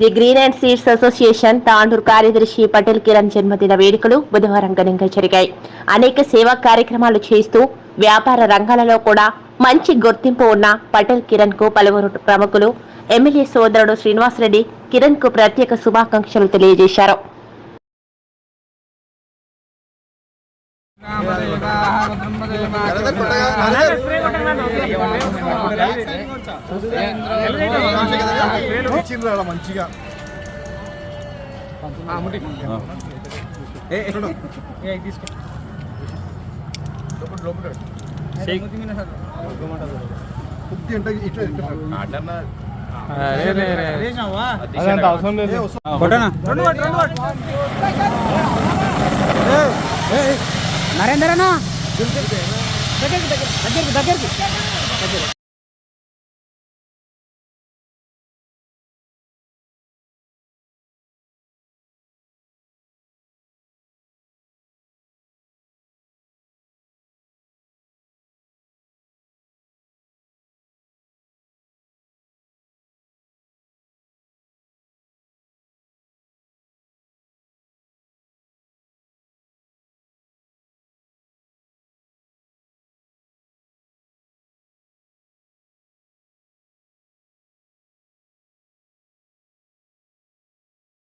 The green and seeds association Tandur కార్యదర్శి పటేల్ కిరణ్ జన్మదిన వేడుకలు బుధవారం ఘనంగా జరిగాయి. అనేక సేవా కార్యక్రమాలు చేస్తూ వ్యాపార రంగాలలో కూడా మంచి గుర్తింపు ఉన్న పటేల్ కిరణ్కు పలువురు ప్రముఖులు ఎమ్మెల్యే సోదరుడు శ్రీనివాసరెడ్డి కిరణ్కు ప్రత్యేక శుభాకాంక్షలు తెలియజేశారు. మంచిగా అవసరం లేదు కొట్టనా నరేంద్ర దగ్గరికి దగ్గరికి దగ్గరికి దగ్గరికి.